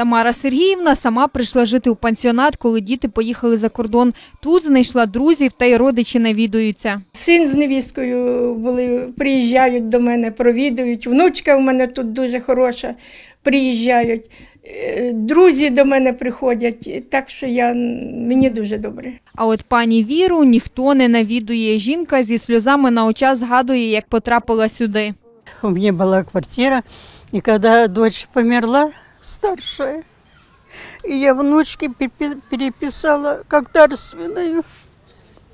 Тамара Сергіївна сама прийшла жити у пансіонат, коли діти поїхали за кордон. Тут знайшла друзів та й родичі навідуються. Син з невісткою були, приїжджають до мене, провідують. Внучка в мене тут дуже хороша, приїжджають. Е, Друзі до мене приходять, так що я, мені дуже добре. А от пані Віру ніхто не навідує. Жінка зі сльозами на очах згадує, як потрапила сюди. У меня была квартира, и когда дочь померла, старшая, и я внучке переписала как дарственную,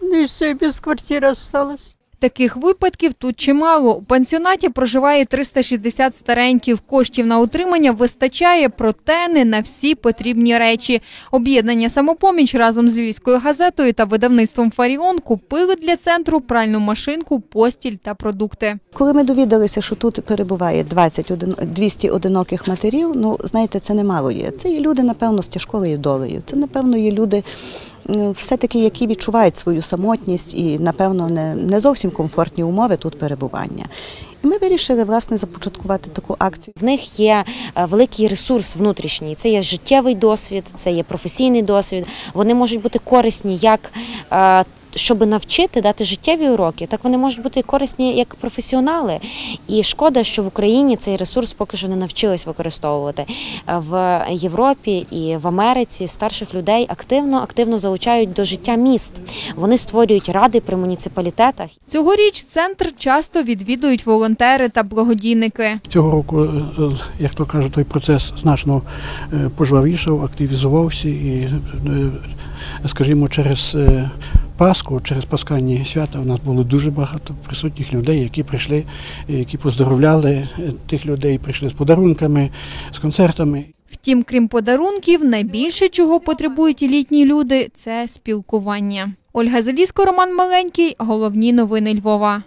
ну и все, без квартиры осталась. Таких випадків тут чимало. У пансіонаті проживає 360 стареньків. Коштів на утримання вистачає, проте не на всі потрібні речі. Об'єднання «Самопоміч» разом з Львівською газетою та видавництвом «Фаріон» купили для центру пральну машинку, постіль та продукти. Коли ми довідалися, що тут перебуває 20 один- 200 одиноких матерів, ну знаєте, це немало є. Це є люди, напевно, з тяжкою долею. Це, напевно, є люди, все-таки, які відчувають свою самотність і, напевно, не, не зовсім комфортні умови тут перебування. І ми вирішили власне започаткувати таку акцію. В них є е, великий ресурс внутрішній. Це є життєвий досвід, це є професійний досвід. Вони можуть бути корисні як. Щоб навчити дати життєві уроки, так вони можуть бути корисні як професіонали. І шкода, що в Україні цей ресурс поки що не навчились використовувати. В Європі і в Америці старших людей активно активно залучають до життя міст. Вони створюють ради при муніципалітетах. Цьогоріч центр часто відвідують волонтери та благодійники. Цього року, е, е, як то кажуть, той процес значно е, пожвавішав, активізувався і, скажімо, через Пасху, через Пасхальні свята у нас було дуже багато присутніх людей, які прийшли, які поздоровляли е, тих людей, прийшли з подарунками, з концертами. Втім, крім подарунків, найбільше чого потребують літні люди – це спілкування. Ольга Залізко, Роман Маленький. Головні новини Львова.